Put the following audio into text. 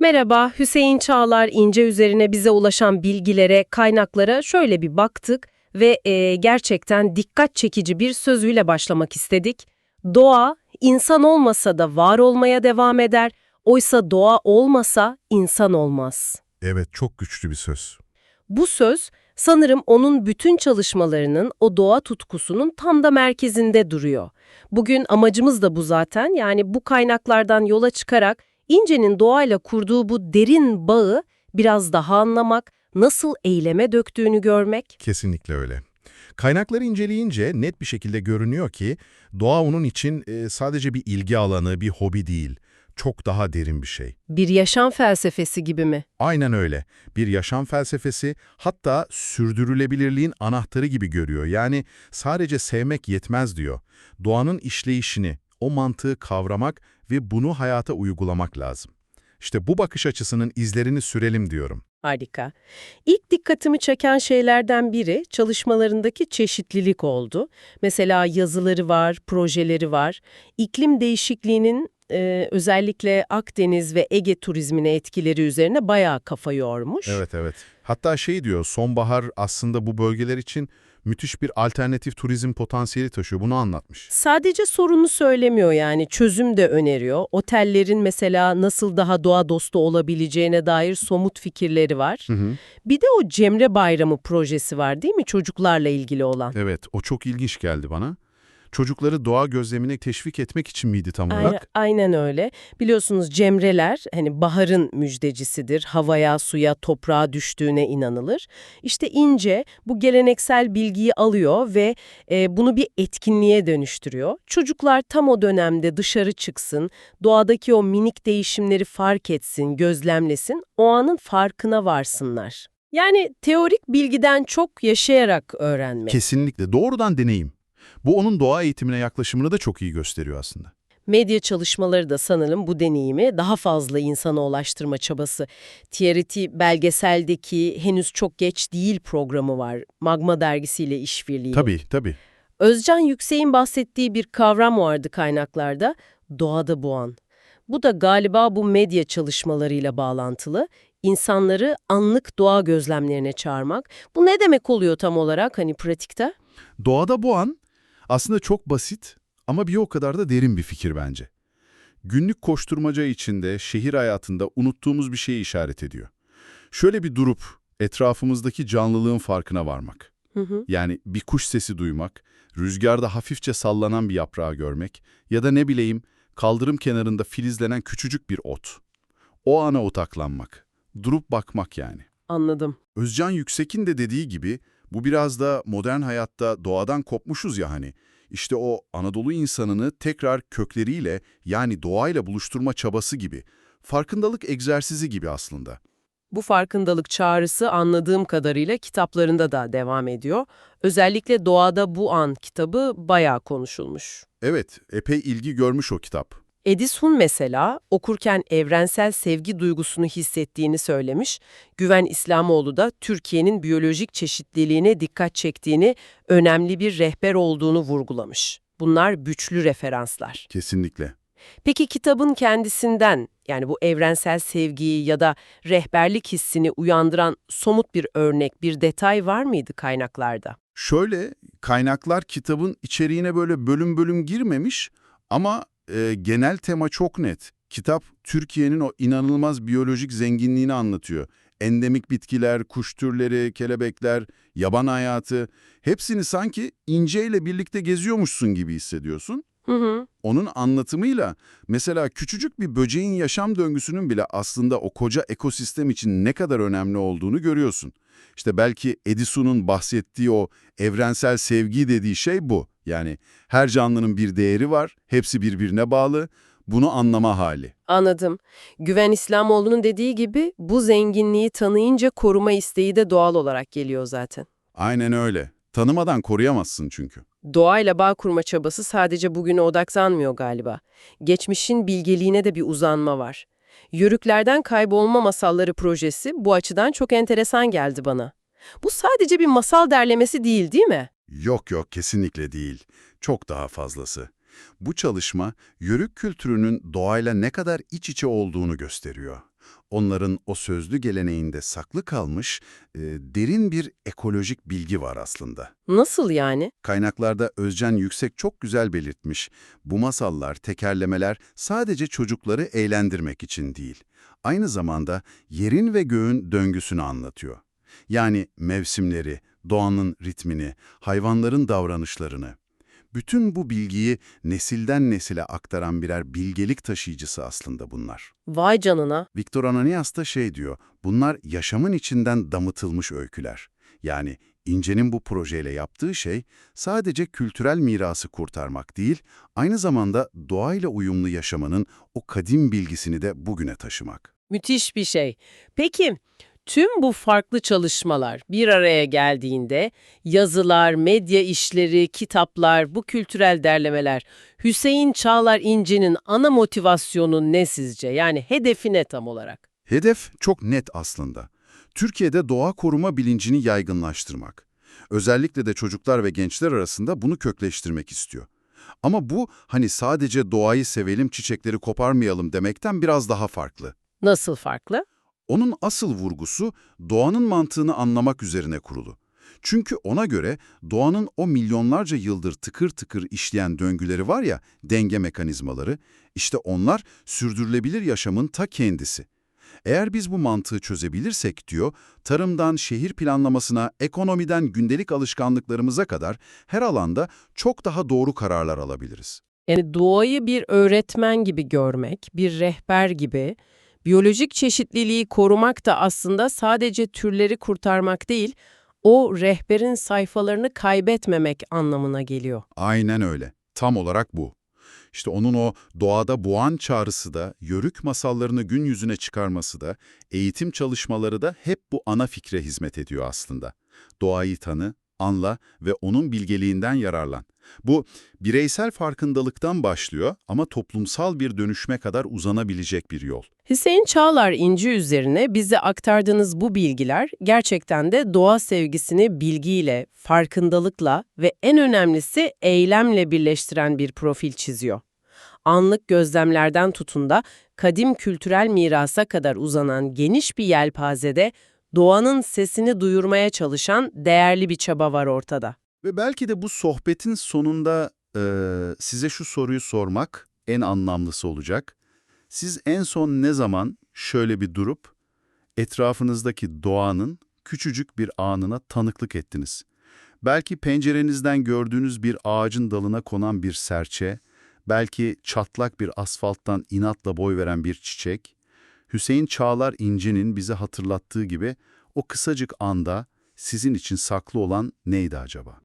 Merhaba, Hüseyin Çağlar İnce üzerine bize ulaşan bilgilere, kaynaklara şöyle bir baktık ve e, gerçekten dikkat çekici bir sözüyle başlamak istedik. Doğa, insan olmasa da var olmaya devam eder, oysa doğa olmasa insan olmaz. Evet, çok güçlü bir söz. Bu söz sanırım onun bütün çalışmalarının o doğa tutkusunun tam da merkezinde duruyor. Bugün amacımız da bu zaten yani bu kaynaklardan yola çıkarak İnce'nin doğayla kurduğu bu derin bağı biraz daha anlamak, nasıl eyleme döktüğünü görmek. Kesinlikle öyle. Kaynakları inceleyince net bir şekilde görünüyor ki doğa onun için e, sadece bir ilgi alanı, bir hobi değil. Çok daha derin bir şey. Bir yaşam felsefesi gibi mi? Aynen öyle. Bir yaşam felsefesi hatta sürdürülebilirliğin anahtarı gibi görüyor. Yani sadece sevmek yetmez diyor. Doğanın işleyişini, o mantığı kavramak ve bunu hayata uygulamak lazım. İşte bu bakış açısının izlerini sürelim diyorum. Harika. İlk dikkatimi çeken şeylerden biri çalışmalarındaki çeşitlilik oldu. Mesela yazıları var, projeleri var. İklim değişikliğinin e, özellikle Akdeniz ve Ege turizmine etkileri üzerine bayağı kafa yormuş. Evet evet. Hatta şey diyor, sonbahar aslında bu bölgeler için müthiş bir alternatif turizm potansiyeli taşıyor. Bunu anlatmış. Sadece sorunu söylemiyor yani çözüm de öneriyor. Otellerin mesela nasıl daha doğa dostu olabileceğine dair somut fikirleri var. Hı hı. Bir de o Cemre Bayramı projesi var değil mi çocuklarla ilgili olan? Evet, o çok ilginç geldi bana. Çocukları doğa gözlemine teşvik etmek için miydi tam Aynen, olarak? aynen öyle. Biliyorsunuz cemreler hani baharın müjdecisidir. Havaya, suya, toprağa düştüğüne inanılır. İşte ince bu geleneksel bilgiyi alıyor ve e, bunu bir etkinliğe dönüştürüyor. Çocuklar tam o dönemde dışarı çıksın, doğadaki o minik değişimleri fark etsin, gözlemlesin, o anın farkına varsınlar. Yani teorik bilgiden çok yaşayarak öğrenmek. Kesinlikle. Doğrudan deneyim. Bu onun doğa eğitimine yaklaşımını da çok iyi gösteriyor aslında. Medya çalışmaları da sanırım bu deneyimi daha fazla insana ulaştırma çabası. TRT belgeseldeki henüz çok geç değil programı var. Magma dergisiyle işbirliği. Tabii, tabii. Özcan Yüksek'in bahsettiği bir kavram vardı kaynaklarda. Doğada bu an. Bu da galiba bu medya çalışmalarıyla bağlantılı. İnsanları anlık doğa gözlemlerine çağırmak. Bu ne demek oluyor tam olarak hani pratikte? Doğada bu an aslında çok basit ama bir o kadar da derin bir fikir bence. Günlük koşturmaca içinde, şehir hayatında unuttuğumuz bir şeyi işaret ediyor. Şöyle bir durup etrafımızdaki canlılığın farkına varmak. Hı hı. Yani bir kuş sesi duymak, rüzgarda hafifçe sallanan bir yaprağı görmek ya da ne bileyim kaldırım kenarında filizlenen küçücük bir ot. O ana odaklanmak, durup bakmak yani. Anladım. Özcan Yüksek'in de dediği gibi bu biraz da modern hayatta doğadan kopmuşuz ya hani. İşte o Anadolu insanını tekrar kökleriyle yani doğayla buluşturma çabası gibi. Farkındalık egzersizi gibi aslında. Bu farkındalık çağrısı anladığım kadarıyla kitaplarında da devam ediyor. Özellikle Doğada Bu An kitabı bayağı konuşulmuş. Evet, epey ilgi görmüş o kitap. Edison mesela okurken evrensel sevgi duygusunu hissettiğini söylemiş. Güven İslamoğlu da Türkiye'nin biyolojik çeşitliliğine dikkat çektiğini, önemli bir rehber olduğunu vurgulamış. Bunlar güçlü referanslar. Kesinlikle. Peki kitabın kendisinden yani bu evrensel sevgiyi ya da rehberlik hissini uyandıran somut bir örnek, bir detay var mıydı kaynaklarda? Şöyle, kaynaklar kitabın içeriğine böyle bölüm bölüm girmemiş ama e, genel tema çok net. Kitap Türkiye'nin o inanılmaz biyolojik zenginliğini anlatıyor. Endemik bitkiler, kuş türleri, kelebekler, yaban hayatı hepsini sanki inceyle birlikte geziyormuşsun gibi hissediyorsun. Hı hı. Onun anlatımıyla mesela küçücük bir böceğin yaşam döngüsünün bile aslında o koca ekosistem için ne kadar önemli olduğunu görüyorsun. İşte belki Edison'un bahsettiği o evrensel sevgi dediği şey bu. Yani her canlının bir değeri var, hepsi birbirine bağlı. Bunu anlama hali. Anladım. Güven İslamoğlu'nun dediği gibi bu zenginliği tanıyınca koruma isteği de doğal olarak geliyor zaten. Aynen öyle. Tanımadan koruyamazsın çünkü. Doğayla bağ kurma çabası sadece bugüne odaklanmıyor galiba. Geçmişin bilgeliğine de bir uzanma var. Yörüklerden Kaybolma Masalları projesi bu açıdan çok enteresan geldi bana. Bu sadece bir masal derlemesi değil değil mi? Yok yok kesinlikle değil. Çok daha fazlası. Bu çalışma yörük kültürünün doğayla ne kadar iç içe olduğunu gösteriyor. onların o sözlü geleneğinde saklı kalmış e, derin bir ekolojik bilgi var aslında. Nasıl yani? Kaynaklarda Özcan Yüksek çok güzel belirtmiş. Bu masallar, tekerlemeler sadece çocukları eğlendirmek için değil. Aynı zamanda yerin ve göğün döngüsünü anlatıyor. Yani mevsimleri, doğanın ritmini, hayvanların davranışlarını. Bütün bu bilgiyi nesilden nesile aktaran birer bilgelik taşıyıcısı aslında bunlar. Vay canına. Victor Ananias da şey diyor, bunlar yaşamın içinden damıtılmış öyküler. Yani İnce'nin bu projeyle yaptığı şey sadece kültürel mirası kurtarmak değil, aynı zamanda doğayla uyumlu yaşamanın o kadim bilgisini de bugüne taşımak. Müthiş bir şey. Peki tüm bu farklı çalışmalar bir araya geldiğinde yazılar, medya işleri, kitaplar, bu kültürel derlemeler Hüseyin Çağlar İnce'nin ana motivasyonu ne sizce? Yani hedefi ne tam olarak? Hedef çok net aslında. Türkiye'de doğa koruma bilincini yaygınlaştırmak. Özellikle de çocuklar ve gençler arasında bunu kökleştirmek istiyor. Ama bu hani sadece doğayı sevelim, çiçekleri koparmayalım demekten biraz daha farklı. Nasıl farklı? Onun asıl vurgusu doğanın mantığını anlamak üzerine kurulu. Çünkü ona göre doğanın o milyonlarca yıldır tıkır tıkır işleyen döngüleri var ya, denge mekanizmaları, işte onlar sürdürülebilir yaşamın ta kendisi. Eğer biz bu mantığı çözebilirsek diyor, tarımdan şehir planlamasına, ekonomiden gündelik alışkanlıklarımıza kadar her alanda çok daha doğru kararlar alabiliriz. Yani doğayı bir öğretmen gibi görmek, bir rehber gibi, biyolojik çeşitliliği korumak da aslında sadece türleri kurtarmak değil, o rehberin sayfalarını kaybetmemek anlamına geliyor. Aynen öyle. Tam olarak bu. İşte onun o doğada boğan çağrısı da, yörük masallarını gün yüzüne çıkarması da, eğitim çalışmaları da hep bu ana fikre hizmet ediyor aslında. Doğayı tanı, anla ve onun bilgeliğinden yararlan. Bu bireysel farkındalıktan başlıyor ama toplumsal bir dönüşme kadar uzanabilecek bir yol. Hüseyin Çağlar İnci üzerine bize aktardığınız bu bilgiler gerçekten de doğa sevgisini bilgiyle, farkındalıkla ve en önemlisi eylemle birleştiren bir profil çiziyor. Anlık gözlemlerden tutun da kadim kültürel mirasa kadar uzanan geniş bir yelpazede doğanın sesini duyurmaya çalışan değerli bir çaba var ortada. Ve belki de bu sohbetin sonunda eee, size şu soruyu sormak en anlamlısı olacak. Siz en son ne zaman şöyle bir durup etrafınızdaki doğanın küçücük bir anına tanıklık ettiniz? Belki pencerenizden gördüğünüz bir ağacın dalına konan bir serçe, belki çatlak bir asfalttan inatla boy veren bir çiçek. Hüseyin Çağlar İnci'nin bize hatırlattığı gibi o kısacık anda sizin için saklı olan neydi acaba?